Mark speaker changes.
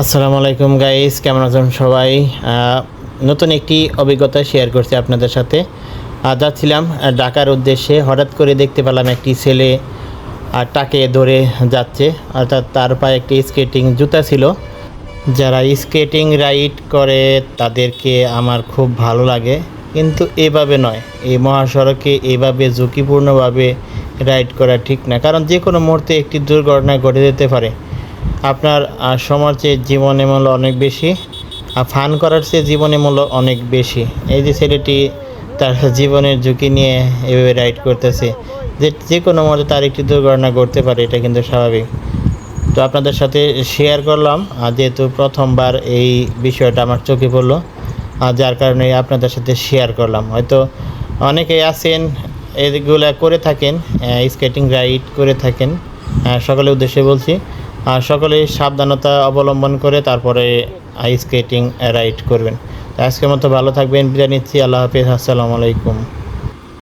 Speaker 1: আসসালামু আলাইকুম গাইস কেমন আছেন সবাই? নতুন একটি অভিজ্ঞতা শেয়ার করছি আপনাদের সাথে। যাচ্ছিলাম ঢাকার উদ্দেশ্যে। হঠাৎ করে দেখতে পেলাম একটি ছেলে টাকে ধরে যাচ্ছে। অর্থাৎ তার পায়ে একটি স্কেটিং জুতা ছিল। যারা স্কেটিং রাইড করে, তাদেরকে আমার খুব ভালো লাগে। কিন্তু এভাবে নয়। এই মহাসড়কে এভাবে ঝুঁকিপূর্ণভাবে রাইড করা ঠিক না। কারণ যে কোনো মুহূর্তে একটি দুর্ঘটনা ঘটে যেতে পারে। আপনার সময়ের চেয়ে জীবনে মূল্য অনেক বেশি, আর ফান করার চেয়ে জীবনে মূল্য অনেক বেশি। এই যে ছেলেটি তার জীবনের ঝুঁকি নিয়ে এভাবে রাইড করতেছে, যে যে কোনো মুহূর্তে তার একটি দুর্ঘটনা ঘটতে পারে, এটা কিন্তু স্বাভাবিক। তো আপনাদের সাথে শেয়ার করলাম যেহেতু প্রথমবার এই বিষয়টা আমার চোখে পড়ল, আর যার কারণে আপনাদের সাথে শেয়ার করলাম। হয়তো অনেকেই আছেন, এগুলা করে থাকেন স্কেটিং রাইড করে থাকেন সকলের উদ্দেশ্যে বলছি আর সকলে সাবধানতা অবলম্বন করে তারপরে আইস স্কেটিং রাইড করবেন। আজকের মতো ভালো থাকবেন, বিদায় নিচ্ছি, আল্লাহ হাফিজ, আসসালামু আলাইকুম।